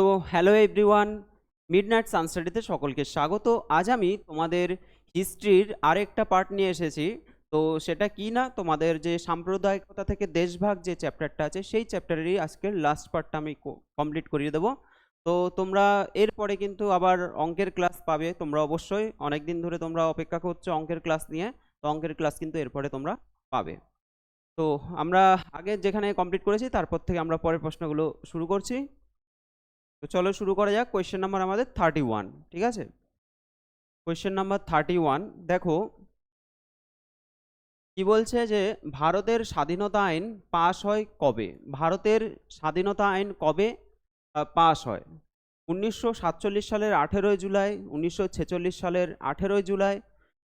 তো hello everyone midnight সানস্টাডিতে সকলকে স্বাগত। আজ আমি তোমাদের হিস্ট্রির আরেকটা পার্ট নিয়ে এসেছি। তো সেটা কি না? তোমাদের যে সাম্প্রদায়িকতা থেকে দেশভাগ যে চ্যাপ্টারটা আছে, সেই চ্যাপ্টারেরই আজকের লাস্ট পার্টটা আমি কমপ্লিট করিয়ে দেবো। তো তোমরা এরপরে কিন্তু আবার অঙ্কের ক্লাস পাবে। তোমরা অবশ্যই অনেক দিন ধরে তোমরা অপেক্ষা করছ অঙ্কের ক্লাস নিয়ে। তো অঙ্কের ক্লাস কিন্তু এরপরে তোমরা পাবে। তো আমরা আগে যেখানে কমপ্লিট করেছি, তারপর থেকে আমরা পরের প্রশ্নগুলো শুরু করছি। তো চলো শুরু করা যাক। কোয়েশ্চেন নাম্বার আমাদের থার্টি ওয়ান ঠিক আছে? কোয়েশ্চেন নাম্বার থার্টি ওয়ান দেখো। কি বলছে যে, ভারতের স্বাধীনতা আইন পাশ হয় কবে? ভারতের স্বাধীনতা আইন কবে পাশ হয়? উনিশশো সাতচল্লিশ সালের আঠেরোই জুলাই, উনিশশো ছেচল্লিশ সালের আঠেরোই জুলাই,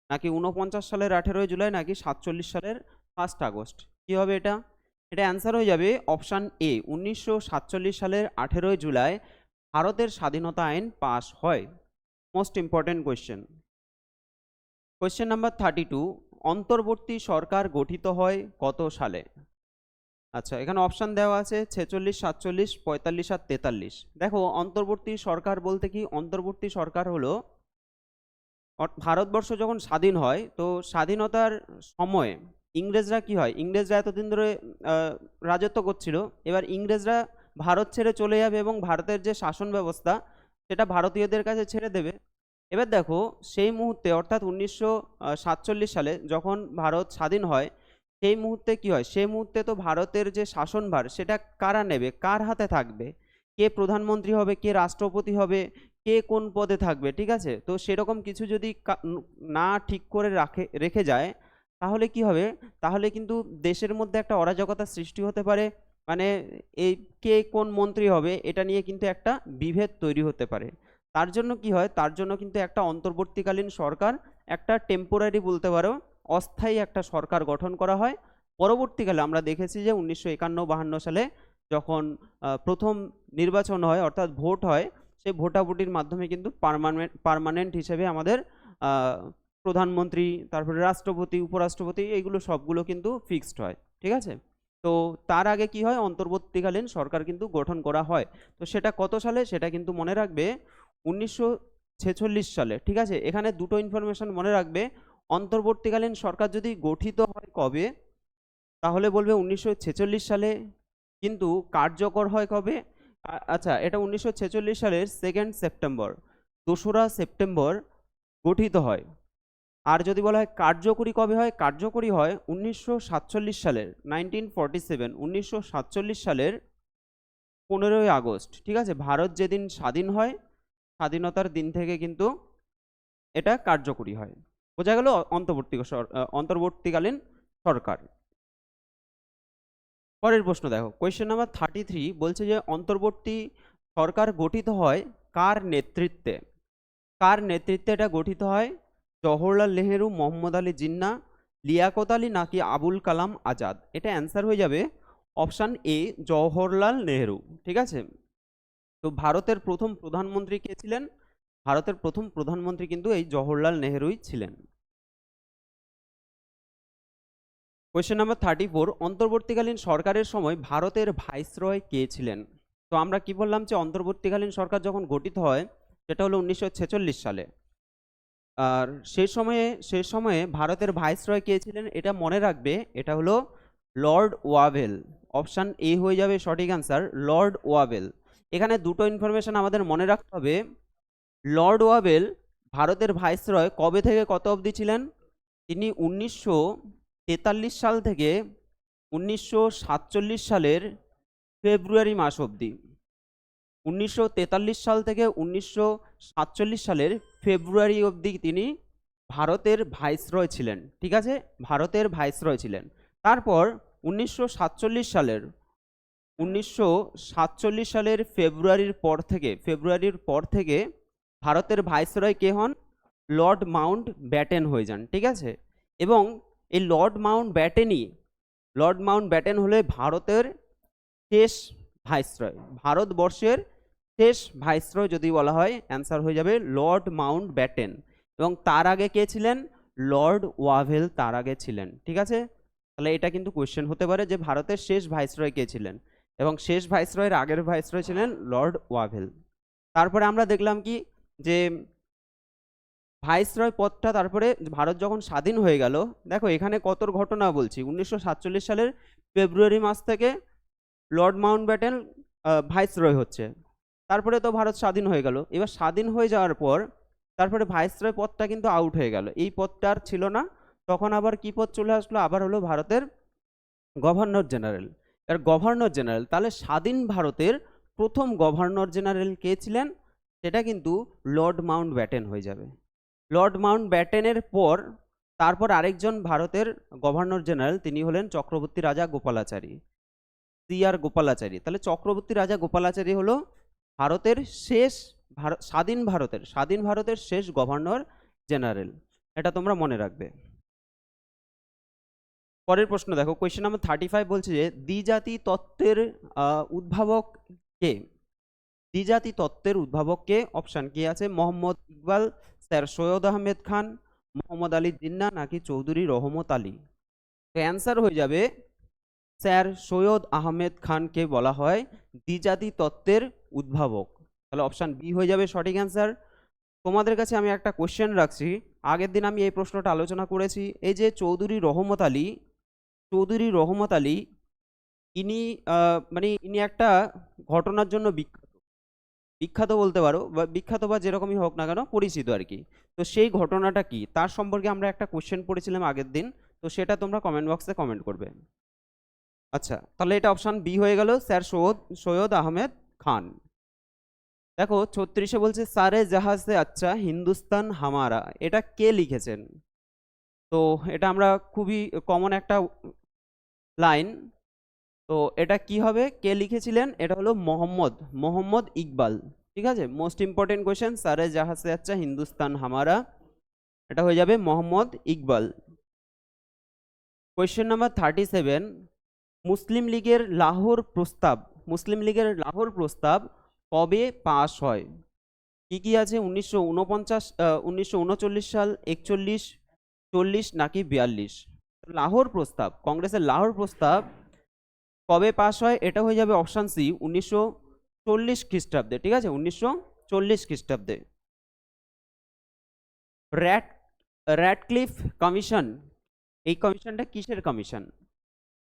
নাকি উনপঞ্চাশ সালের আঠেরোই জুলাই, নাকি সাতচল্লিশ সালের ফার্স্ট আগস্ট? কী হবে এটা? এটা অ্যান্সার হয়ে যাবে অপশান এ উনিশশো সাতচল্লিশ সালের আঠেরোই জুলাই ভারতের স্বাধীনতা আইন পাস হয়। Most important question question number thirty two অন্তর্বর্তী সরকার গঠিত হয় কত সালে? আচ্ছা এখানে অপশান দেওয়া আছে ছেচল্লিশ, সাতচল্লিশ, পঁয়তাল্লিশ আর তেতাল্লিশ। দেখো, অন্তর্বর্তী সরকার বলতে কি? অন্তর্বর্তী সরকার হলো ভারতবর্ষ যখন স্বাধীন হয়, তো স্বাধীনতার সময়ে ইংরেজরা কি হয়? ইংরেজরা এতদিন ধরে রাজত্ব করছিল। এবার ইংরেজরা ভারত ছেড়ে চলে যাবে এবং ভারতের যে শাসন ব্যবস্থা, সেটা ভারতীয়দের কাছে ছেড়ে দেবে। এবার দেখো, সেই মুহূর্তে, অর্থাৎ উনিশশো সাতচল্লিশ সালে যখন ভারত স্বাধীন হয়, সেই মুহূর্তে কি হয়? সেই মুহূর্তে তো ভারতের যে শাসনভার, সেটা কারা নেবে? কার হাতে থাকবে? কে প্রধানমন্ত্রী হবে? কে রাষ্ট্রপতি হবে? কে কোন পদে থাকবে? ঠিক আছে? তো সেরকম কিছু যদি না ঠিক করে রাখে, রেখে যায়, তাহলে কি হবে? তাহলে কিন্তু দেশের মধ্যে একটা অরাজকতা সৃষ্টি হতে পারে। মানে এই কে কোন মন্ত্রী হবে, এটা নিয়ে কিন্তু একটা বিভেদ তৈরি হতে পারে। তার জন্য কি হয়, তার জন্য কিন্তু একটা অন্তর্বর্তীকালীন সরকার, একটা টেম্পোরারি বলতে পারো, অস্থায়ী একটা সরকার গঠন করা হয়। পরবর্তীকালে আমরা দেখেছি যে উনিশশো একান্ন বাহান্ন সালে যখন প্রথম নির্বাচন হয়, অর্থাৎ ভোট হয়, সেই ভোটাভুটির মাধ্যমে কিন্তু পারমানেন্ট, পার্মানেন্ট হিসেবে আমাদের প্রধানমন্ত্রী, তারপরে রাষ্ট্রপতি, উপরাষ্ট্রপতি, এইগুলো সবগুলো কিন্তু ফিক্সড হয়। ঠিক আছে? তো তার আগে কি হয়? অন্তর্বর্তীকালীন সরকার কিন্তু গঠন করা হয়। তো সেটা কত সালে? সেটা কিন্তু মনে রাখবে উনিশশো ছেচল্লিশ সালে, ঠিক আছে? এখানে দুটো ইনফরমেশন মনে রাখবে। অন্তর্বর্তীকালীন সরকার যদি গঠিত হয় কবে? তাহলে বলবে উনিশশো ছেচল্লিশ সালে। কিন্তু কার্যকর হয় কবে? আচ্ছা এটা উনিশশো ছেচল্লিশ সালের সেকেন্ড সেপ্টেম্বর দোসরা সেপ্টেম্বর গঠিত হয়। আর যদি বলা হয় কার্যকরী কবে হয়? কার্যকরী হয় উনিশশো সাতচল্লিশ সালের নাইনটিন ফর্টি সেভেন উনিশশো সাতচল্লিশ সালের পনেরোই আগস্ট। ঠিক আছে? ভারত যেদিন স্বাধীন হয়, স্বাধীনতার দিন থেকে কিন্তু এটা কার্যকরী হয়। বোঝা গেল অন্তর্বর্তী অন্তর্বর্তীকালীন সরকার। পরের প্রশ্ন দেখো। কোয়েশ্চেন নাম্বার থার্টি থ্রি বলছে যে অন্তর্বর্তী সরকার গঠিত হয় কার নেতৃত্বে? কার নেতৃত্বে এটা গঠিত হয়? জওহরলাল নেহেরু, মোহাম্মদ আলী জিন্না, লিয়াকত আলী নাকি আবুল কালাম আজাদ? এটা অ্যান্সার হয়ে যাবে অপশান এ জওহরলাল নেহেরু, ঠিক আছে? তো ভারতের প্রথম প্রধানমন্ত্রী কে ছিলেন? ভারতের প্রথম প্রধানমন্ত্রী কিন্তু এই জওহরলাল নেহেরুই ছিলেন। কোয়েশ্চেন নাম্বার থার্টি ফোর অন্তর্বর্তীকালীন সরকারের সময় ভারতের ভাইসরয় কে ছিলেন? তো আমরা কি বললাম যে অন্তর্বর্তীকালীন সরকার যখন গঠিত হয়, সেটা হলো উনিশশো ছেচল্লিশ সালে। আর সেই সময়ে সেই সময়ে ভারতের ভাইসরয় কে ছিলেন, এটা মনে রাখবে, এটা হলো লর্ড ওয়াভেল। অপশান এ হয়ে যাবে সঠিক অ্যান্সার লর্ড ওয়াভেল। এখানে দুটো ইনফরমেশন আমাদের মনে রাখতে হবে। লর্ড ওয়াভেল ভারতের ভাইসরয় কবে থেকে কত অবধি ছিলেন? তিনি উনিশশো তেতাল্লিশ সাল থেকে উনিশশো সাতচল্লিশ সালের ফেব্রুয়ারি মাস অবধি। উনিশশো তেতাল্লিশ সাল থেকে উনিশশো সাতচল্লিশ সালের ফেব্রুয়ারি অবধি তিনি ভারতের ভাইসরয় ছিলেন, ঠিক আছে? ভারতের ভাইসরয় ছিলেন। তারপর উনিশশো সাতচল্লিশ সালের, উনিশশো সাতচল্লিশ সালের ফেব্রুয়ারির পর থেকে, ফেব্রুয়ারির পর থেকে ভারতের ভাইসরয় কে হন? লর্ড মাউন্ট ব্যাটেন হয়ে যান, ঠিক আছে? এবং এই লর্ড মাউন্ট ব্যাটেনই, লর্ড মাউন্ট ব্যাটেন হলে ভারতের শেষ ভাইসরয়, ভারতবর্ষের শেষ ভাইসরয় যদি বলা হয় অ্যান্সার হয়ে যাবে লর্ড মাউন্ট ব্যাটেন এবং তার আগে কে ছিলেন? লর্ড ওয়াভেল তার আগে ছিলেন, ঠিক আছে? তাহলে এটা কিন্তু কোয়েশ্চেন হতে পারে যে ভারতের শেষ ভাইসরয় কে ছিলেন? এবং শেষ ভাইসরয়ের আগের ভাইসরয় ছিলেন লর্ড ওয়াভেল তারপরে আমরা দেখলাম কি? যে ভাইসরয় পদটা তারপরে ভারত যখন স্বাধীন হয়ে গেল, দেখো এখানে কত ঘটনা বলছি। উনিশশো সাতচল্লিশ সালের ফেব্রুয়ারি মাস থেকে লর্ড মাউন্ট ব্যাটেন ভাইসরয় হচ্ছে। তারপরে তো ভারত স্বাধীন হয়ে গেল। এবার স্বাধীন হয়ে যাওয়ার পর তারপরে ভাইসরয় পদটা কিন্তু আউট হয়ে গেল। এই পদটা আর ছিল না। তখন আবার কি পদ চলে আসলো? আবার হলো ভারতের গভর্নর জেনারেল এর গভর্নর জেনারেল তাহলে স্বাধীন ভারতের প্রথম গভর্নর জেনারেল কে ছিলেন? সেটা কিন্তু লর্ড মাউন্ট ব্যাটেন হয়ে যাবে। লর্ড মাউন্ট ব্যাটেনের পর তারপর আরেকজন ভারতের গভর্নর জেনারেল তিনি হলেন চক্রবর্তী রাজা গোপালাচারী। সি আর গোপালাচারী। তাহলে চক্রবর্তী রাজা গোপালাচারী হলো ভারতের শেষ স্বাধীন ভারতের স্বাধীন ভারতের শেষ গভর্নর জেনারেল। এটা তোমরা মনে রাখবে। পরের প্রশ্ন দেখো কোয়েশ্চেন নাম্বার থার্টি ফাইভ বলছে যে, দ্বিজাতি তত্ত্বের উদ্ভাবক কে? দ্বিজাতি তত্ত্বের উদ্ভাবক কে? অপশান কি আছে? মোহাম্মদ ইকবাল, স্যার সৈয়দ আহমেদ খান, মোহাম্মদ আলী জিন্না নাকি চৌধুরী রহমত আলী? তো অ্যান্সার হয়ে যাবে, স্যার সৈয়দ আহমেদ খানকে বলা হয় দ্বিজাতি তত্ত্বের উদ্ভাবক। তাহলে অপশান বি হয়ে যাবে সঠিক অ্যান্সার তোমাদের কাছে আমি একটা কোশ্চেন রাখছি। আগের দিন আমি এই প্রশ্নটা আলোচনা করেছি। এই যে চৌধুরী রহমত আলী, চৌধুরী রহমত আলী, ইনি মানে ইনি একটা ঘটনার জন্য বিখ্যাত বিখ্যাত বলতে পারো, বা বিখ্যাত বা যেরকমই হোক না কেন পরিচিত আর কি। তো সেই ঘটনাটা কি? তার সম্পর্কে আমরা একটা কোশ্চেন পড়েছিলাম আগের দিন। তো সেটা তোমরা কমেন্ট বক্সে কমেন্ট করবে। আচ্ছা তাহলে এটা অপশান বি হয়ে গেল। স্যার সৈয়দ সৈয়দ আহমেদ খান। দেখো, ছত্রিশে বলছে, সারে জাহাজ আচ্ছা হিন্দুস্তান হামারা। এটা কে লিখেছেন? তো এটা আমরা খুবই কমন একটা লাইন তো এটা কি হবে? কে লিখেছিলেন? এটা হলো মোহাম্মদ মোহাম্মদ ইকবাল। ঠিক আছে? মোস্ট ইম্পর্টেন্ট কোয়েশ্চেন সারে জাহাজ আচ্ছা হিন্দুস্তান হামারা? এটা হয়ে যাবে Mohammad Iqbal. Question number thirty seven Muslim লীগের লাহোর প্রস্তাব মুসলিম লীগের লাহোর প্রস্তাব কবে পাস হয়? কি কি আছে? উনিশশো উনপঞ্চাশ উনিশশো সাল একচল্লিশ, চল্লিশ নাকি বিয়াল্লিশ? লাহোর প্রস্তাব, কংগ্রেসের লাহোর প্রস্তাব কবে পাস হয়? এটা হয়ে যাবে অপশান সি, উনিশশো চল্লিশ খ্রিস্টাব্দে, ঠিক আছে? উনিশশো চল্লিশ খ্রিস্টাব্দে। র্যাট, র্যাটক্লিফ কমিশন, এই কমিশনটা কিসের কমিশন?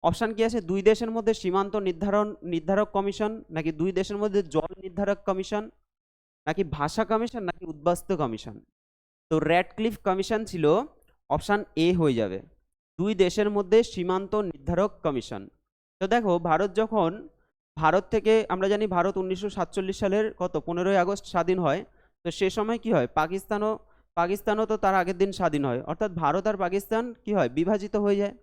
অপশান কি আছে? দুই দেশের মধ্যে সীমান্ত নির্ধারণ, নির্ধারক কমিশন নাকি দুই দেশের মধ্যে জল নির্ধারক কমিশন নাকি ভাষা কমিশন নাকি উদ্বাস্তু কমিশন? তো র্যাটক্লিফ কমিশন ছিল, অপশান এ হয়ে যাবে। দুই দেশের মধ্যে সীমান্ত নির্ধারক কমিশন। তো দেখো, ভারত যখন, ভারত থেকে আমরা জানি ভারত উনিশশো সাতচল্লিশ সালের কত? পনেরোই আগস্ট স্বাধীন হয়। তো সে সময় কি হয়? পাকিস্তানও পাকিস্তানও তো তার আগের দিন স্বাধীন হয়। অর্থাৎ ভারত আর পাকিস্তান কি হয়? বিভাজিত হয়ে যায়।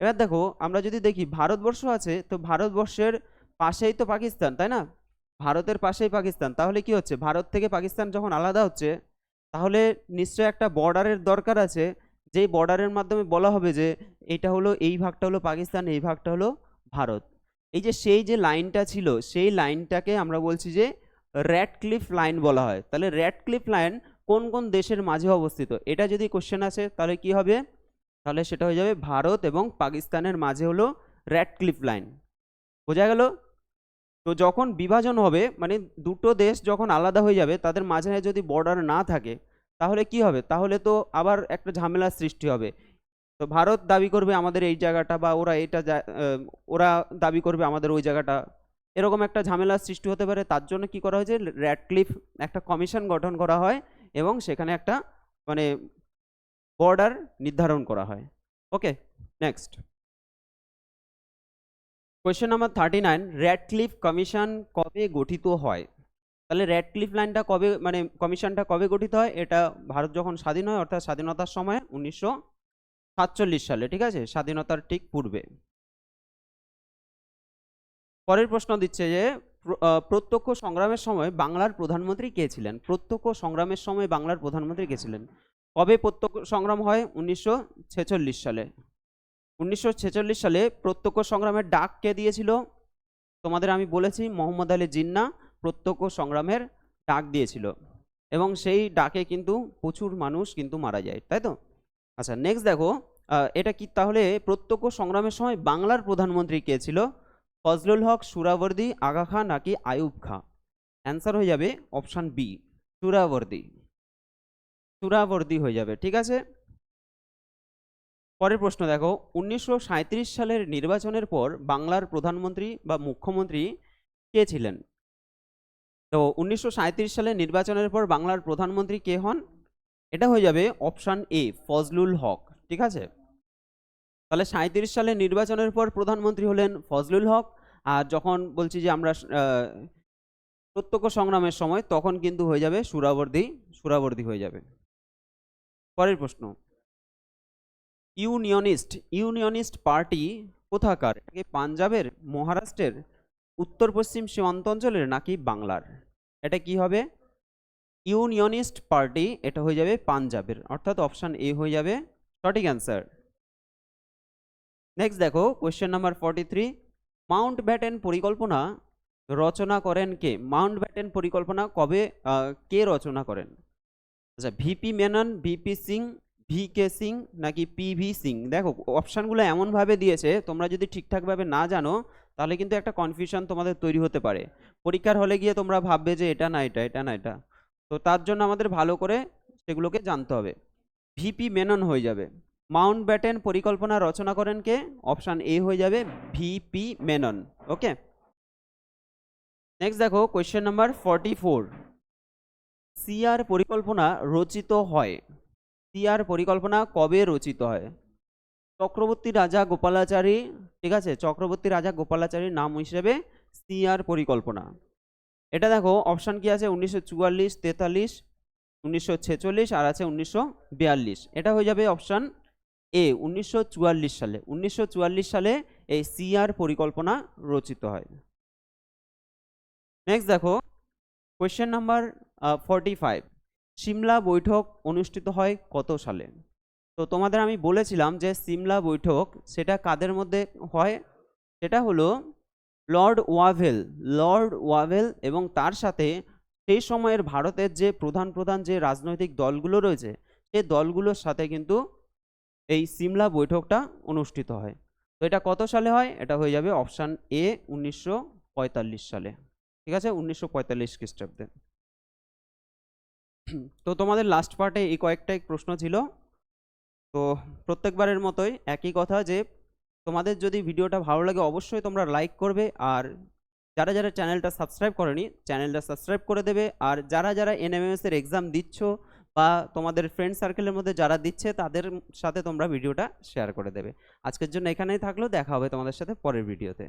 এবার দেখো, আমরা যদি দেখি ভারতবর্ষ আছে, তো ভারতবর্ষের পাশেই তো পাকিস্তান, তাই না? ভারতের পাশেই পাকিস্তান, তাহলে কি হচ্ছে? ভারত থেকে পাকিস্তান যখন আলাদা হচ্ছে, তাহলে নিশ্চয় একটা বর্ডারের দরকার আছে, যেই বর্ডারের মাধ্যমে বলা হবে যে এটা হলো এই ভাগটা হলো পাকিস্তান, এই ভাগটা হলো ভারত। এই যে সেই যে লাইনটা ছিল, সেই লাইনটাকে আমরা বলছি যে র্যাড ক্লিফ লাইন বলা হয়। তাহলে র্যাড ক্লিফ লাইন কোন কোন দেশের মাঝে অবস্থিত? এটা যদি কোশ্চেন আসে, তাহলে কি হবে? তাহলে সেটা হয়ে যাবে ভারত এবং পাকিস্তানের মাঝে হলো র্যাড ক্লিফ লাইন বোঝা গেল? তো যখন বিভাজন হবে মানে দুটো দেশ যখন আলাদা হয়ে যাবে, তাদের মাঝে যদি বর্ডার না থাকে, তাহলে কি হবে? তাহলে তো আবার একটা ঝামেলার সৃষ্টি হবে। তো ভারত দাবি করবে আমাদের এই জায়গাটা বা ওরা এটা ওরা দাবি করবে আমাদের ওই জায়গাটা। এরকম একটা ঝামেলার সৃষ্টি হতে পারে। তার জন্য কি করা হয়েছে? র্যাডক্লিফ একটা কমিশন গঠন করা হয় এবং সেখানে একটা মানে বর্ডার নির্ধারণ করা হয়। Okay next question number thirty nine Radcliffe commission কবে গঠিত হয়? তাহলে র্যাডক্লিফ লাইনটা কবে মানে কমিশনটা কবে গঠিত হয়? এটা ভারত যখন স্বাধীন হয়, অর্থাৎ স্বাধীনতার সময় উনিশশো সাতচল্লিশ সালে, ঠিক আছে? স্বাধীনতার ঠিক পূর্বে। পরের প্রশ্ন দিচ্ছে যে প্রত্যক্ষ সংগ্রামের সময় বাংলার প্রধানমন্ত্রী কে ছিলেন? প্রত্যক্ষ সংগ্রামের সময় বাংলার প্রধানমন্ত্রী কে ছিলেন? কবে প্রত্যক্ষ সংগ্রাম হয়? উনিশশো ছেচল্লিশ সালে। উনিশশো ছেচল্লিশ সালে প্রত্যক্ষ সংগ্রামের ডাক কে দিয়েছিল? তোমাদের আমি বলেছি, মোহাম্মদ আলী জিন্না প্রত্যক্ষ সংগ্রামের ডাক দিয়েছিল। এবং সেই ডাকে কিন্তু প্রচুর মানুষ কিন্তু মারা যায়, তাই তো? আচ্ছা নেক্সট দেখো এটা কি তাহলে প্রত্যক্ষ সংগ্রামের সময় বাংলার প্রধানমন্ত্রী কে ছিল? ফজলুল হক, সুরাবর্দী, আগা খাঁ নাকি আয়ুব খাঁ? অ্যান্সার হয়ে যাবে অপশান বি সুরাবর্দী। সুরাবর্দী হয়ে যাবে, ঠিক আছে? পরের প্রশ্ন দেখো, উনিশশো সাঁইত্রিশ সালের নির্বাচনের পর বাংলার প্রধানমন্ত্রী বা মুখ্যমন্ত্রী কে ছিলেন? তো উনিশশো সাঁইত্রিশ সালের নির্বাচনের পর বাংলার প্রধানমন্ত্রী কে হন? এটা হয়ে যাবে অপশান এ, ফজলুল হক, ঠিক আছে? তাহলে সাঁইত্রিশ সালে নির্বাচনের পর প্রধানমন্ত্রী হলেন ফজলুল হক, আর যখন বলছি যে আমরা প্রত্যক্ষ সংগ্রামের সময়, তখন কিন্তু হয়ে যাবে সুরাবর্দী সুরাবর্দী হয়ে যাবে। পরের প্রশ্ন। ইউনিয়নিস্ট ইউনিয়নিস্ট পার্টি কোথাকার? পাঞ্জাবের, মহারাষ্ট্রের উত্তর পশ্চিম সীমান্ত অঞ্চলের নাকি বাংলার? এটা কি হবে? ইউনিয়নিস্ট পার্টি, এটা হয়ে যাবে পাঞ্জাবের। অর্থাৎ অপশান এ হয়ে যাবে, সঠিক অ্যান্সার। নেক্সট দেখো, question number forty three. Mountbatten পরিকল্পনা রচনা করেন কে? মাউন্ট ব্যাটেন পরিকল্পনা কবে কে রচনা করেন? আচ্ছা VP Menon VP Singh V K Singh নাকি পি ভি সিং দেখো অপশানগুলো এমনভাবে দিয়েছে, তোমরা যদি ঠিকঠাকভাবে না জানো, তাহলে কিন্তু একটা কনফিউশন তোমাদের তৈরি হতে পারে। পরীক্ষার হলে গিয়ে তোমরা ভাববে যে এটা না, এটা এটা না, এটা। তো তার জন্য আমাদের ভালো করে সেগুলোকে জানতে হবে। ভিপি মেনন হয়ে যাবে। মাউন্ট ব্যাটেন পরিকল্পনা রচনা করেন কে? অপশান এ হয়ে যাবে ভিপি মেনন ওকে নেক্সট দেখো question number forty four CR পরিকল্পনা রচিত হয়। সিআর পরিকল্পনা কবে রচিত হয়? চক্রবর্তী রাজা গোপালাচারী, ঠিক আছে? চক্রবর্তী রাজা গোপালাচারীর নাম হিসেবে সিআর পরিকল্পনা। এটা দেখো অপশান কি আছে? উনিশশো চুয়াল্লিশ, তেতাল্লিশ, উনিশশো ছেচল্লিশ আর আছে উনিশশো বিয়াল্লিশ। এটা হয়ে যাবে অপশান এ উনিশশো চুয়াল্লিশ সালে। উনিশশো চুয়াল্লিশ সালে এই সিআর পরিকল্পনা রচিত হয়। নেক্সট দেখো question number forty five Simla বৈঠক অনুষ্ঠিত হয় কত সালে? তো তোমাদের আমি বলেছিলাম যে সিমলা বৈঠক সেটা কাদের মধ্যে হয়? সেটা হলো লর্ড ওয়াভেল লর্ড ওয়াভেল এবং তার সাথে সেই সময়ের ভারতের যে প্রধান প্রধান যে রাজনৈতিক দলগুলো রয়েছে, সেই দলগুলোর সাথে কিন্তু এই সিমলা বৈঠকটা অনুষ্ঠিত হয়। তো এটা কত সালে হয়? এটা হয়ে যাবে অপশান এ উনিশশো পঁয়তাল্লিশ সালে। ঠিক আছে? উনিশশো পঁয়তাল্লিশ খ্রিস্টাব্দে। তো তোমাদের লাস্ট পার্টে এই কয়েকটাই প্রশ্ন ছিল। তো প্রত্যেকবারের মতোই একই কথা যে, তোমাদের যদি ভিডিওটা ভালো লাগে অবশ্যই তোমরা লাইক করবে আর যারা যারা চ্যানেলটা সাবস্ক্রাইব করেনি চ্যানেলটা সাবস্ক্রাইব করে দেবে আর যারা যারা এনএমএস এর এক্সাম দিচ্ছ বা তোমাদের ফ্রেন্ড সার্কেলের মধ্যে যারা দিচ্ছে তাদের সাথে তোমরা ভিডিওটা শেয়ার করে দেবে। আজকের জন্য এখানেই থাকল, দেখা হবে তোমাদের সাথে পরের ভিডিওতে